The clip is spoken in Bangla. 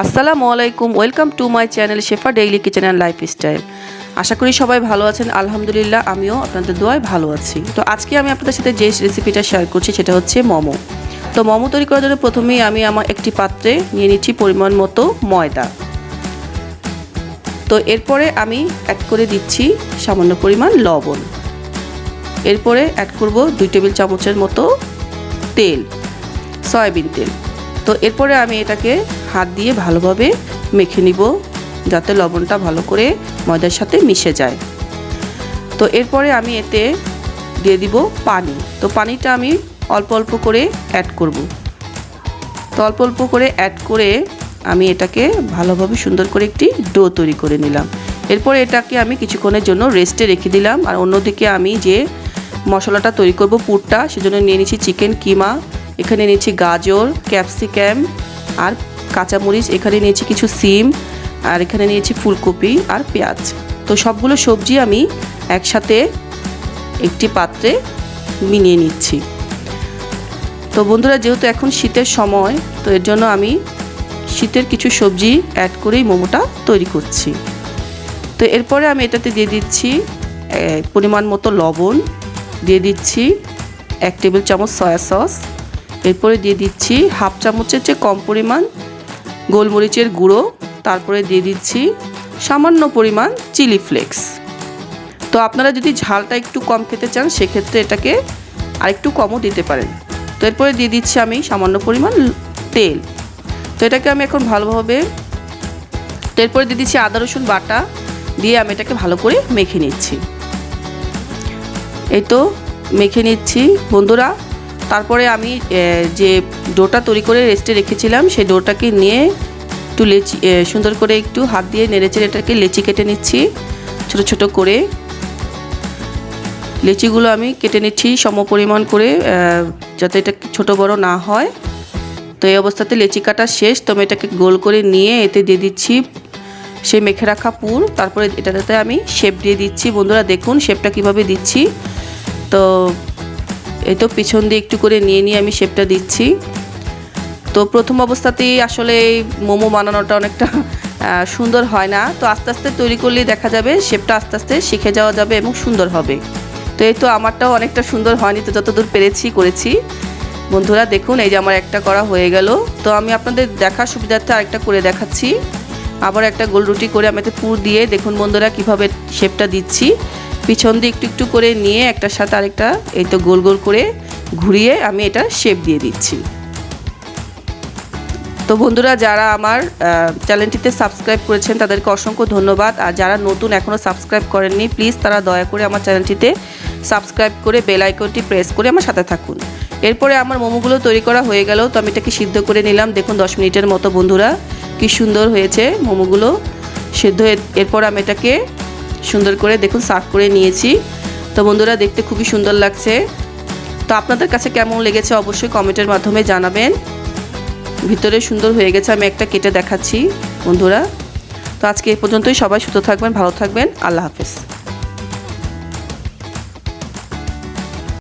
আসসালামু আলাইকুম, welcome to my channel Shefa daily kitchen and lifestyle আশা করি সবাই ভালো আছেন, আলহামদুলিল্লাহ আমিও আপনাদের দোয়ায় ভালো আছি। তো আজকে আমি আপনাদের সাথে যে রেসিপিটা শেয়ার করছি সেটা হচ্ছে মোমো। তো মোমো তৈরি করার জন্য প্রথমেই আমি আমার একটি পাত্রে নিয়ে নিচ্ছি পরিমাণ মতো ময়দা। তো এরপরে আমি অ্যাড করে দিচ্ছি সামান্য পরিমাণ লবণ। এরপরে অ্যাড করব দুই টেবিল চামচের মতো তেল, সয়াবিন তেল। তো এরপরে আমি এটাকে হাত দিয়ে ভালোভাবে মেখে নিব, যাতে লবণটা ভালো করে ময়দার সাথে মিশে যায়। তো এরপরে আমি এতে দিয়ে দিব পানি। তো পানিটা আমি অল্প অল্প করে অ্যাড করব। তো অল্প অল্প করে অ্যাড করে আমি এটাকে ভালোভাবে সুন্দর করে একটি ডো তৈরি করে নিলাম। এরপরে এটাকে আমি কিছুক্ষণের জন্য রেস্টে রেখে দিলাম। আর অন্যদিকে আমি যে মশলাটা তৈরি করব পুরটা, সেজন্য নিয়ে নিচ্ছি চিকেন কিমা এখানে নিয়েছি গাজর ক্যাপসিক্যাম আর কাঁচামরিচ। এখানে নিয়েছি কিছু সিম আর এখানে নিয়েছি ফুলকপি আর পেঁয়াজ। তো সবগুলো সবজি আমি একসাথে একটি পাত্রে মিনিয়ে নিচ্ছি। তো বন্ধুরা, যেহেতু এখন শীতের সময়, তো এর জন্য আমি শীতের কিছু সবজি অ্যাড করেই মোমোটা তৈরি করছি। তো এরপরে আমি এটাতে দিয়ে দিচ্ছি পরিমাণ মতো লবণ। দিয়ে দিচ্ছি এক টেবিল চামচ সয়া সস। এরপরে দিয়ে দিচ্ছি হাফ চামচের চেয়ে কম পরিমাণ গোলমরিচের গুঁড়ো, তারপরে দিয়ে দিচ্ছি সামান্য পরিমাণ চিলি ফ্লেক্স। তো আপনারা যদি ঝালটা একটু কম খেতে চান, সেক্ষেত্রে এটাকে আরেকটু কমও দিতে পারেন। তো এরপরে দিয়ে দিচ্ছি আমি সামান্য পরিমাণ তেল। তো এটাকে আমি এখন ভালোভাবে তো এরপরে দিয়ে দিচ্ছি আদা, রসুন বাটা দিয়ে আমি এটাকে ভালো করে মেখে নিচ্ছি। এই তো, মেখে নিচ্ছি। বন্ধুরা তারপরে আমি যে ডোটা তৈরি করে রেস্টে রেখেছিলাম, সেই ডোটাকে নিয়ে একটু লেচি সুন্দর করে একটু হাত দিয়ে নেড়েচেড়ে এটাকে লেচি কেটে নিচ্ছি, ছোট ছোট করে। লেচিগুলো আমি কেটে নিচ্ছি সম পরিমাণ করে যাতে এটা ছোট বড় না হয়। তো এই অবস্থাতে লেচি কাটা শেষ, তো আমি এটাকে গোল করে নিয়ে এতে দিয়ে দিচ্ছি সে মেখে রাখা পুর। তারপরে এটাতে আমি শেপ দিয়ে দিচ্ছি। বন্ধুরা দেখুন শেপটা কীভাবে দিচ্ছি। তো এই তো পিছন দিয়ে একটু করে নিয়ে নিয়ে আমি শেপটা দিচ্ছি। তো প্রথম অবস্থাতেই আসলে মোমো বানানোটা অনেকটা সুন্দর হয় না। তো আস্তে আস্তে তৈরি করলেই দেখা যাবে শেপটা আস্তে আস্তে শিখে যাওয়া যাবে এবং সুন্দর হবে। তো এই তো আমারটাও অনেকটা সুন্দর হয়নি, তো যতদূর পেরেছি করেছি। বন্ধুরা দেখুন, এই যে আমার একটা করা হয়ে গেল। তো আমি আপনাদের দেখার সুবিধার্থে আরেকটা করে দেখাচ্ছি। আবার একটা গোল রুটি করে আমি এতে পুর দিয়ে দেখুন বন্ধুরা কীভাবে শেপটা দিচ্ছি। পিছন দিয়ে একটু একটু করে নিয়ে একটার সাথে আরেকটা, এই তো গোল গোল করে ঘুরিয়ে আমি এটা শেপ দিয়ে দিচ্ছি। তো বন্ধুরা, যারা আমার চ্যানেলটিতে সাবস্ক্রাইব করেছেন, তাদেরকে অসংখ্য ধন্যবাদ। আর যারা নতুন এখনও সাবস্ক্রাইব করেননি প্লিজ তারা দয়া করে আমার চ্যানেলটিতে সাবস্ক্রাইব করে বেল আইকনটি প্রেস করে আমার সাথে থাকুন। এরপরে আমার মোমোগুলো তৈরি করা হয়ে গেল, তো আমি এটাকে সিদ্ধ করে নিলাম। দেখুন, দশ মিনিটের মতো বন্ধুরা, কি সুন্দর হয়েছে মোমোগুলো। সিদ্ধ এরপর আমি এটাকে সুন্দর করে দেখুন সার্ভ করে নিয়েছি। তো বন্ধুরা, দেখতে খুবই সুন্দর লাগছে। তো আপনাদের কাছে কেমন লেগেছে অবশ্যই কমেন্টের মাধ্যমে জানাবেন। ভিতরে সুন্দর হয়ে গেছে, আমি একটা কেটে দেখাচ্ছি, বন্ধুরা। তো আজকে এ পর্যন্তই, সবাই সুস্থ থাকবেন, ভালো থাকবেন, আল্লাহ হাফেজ।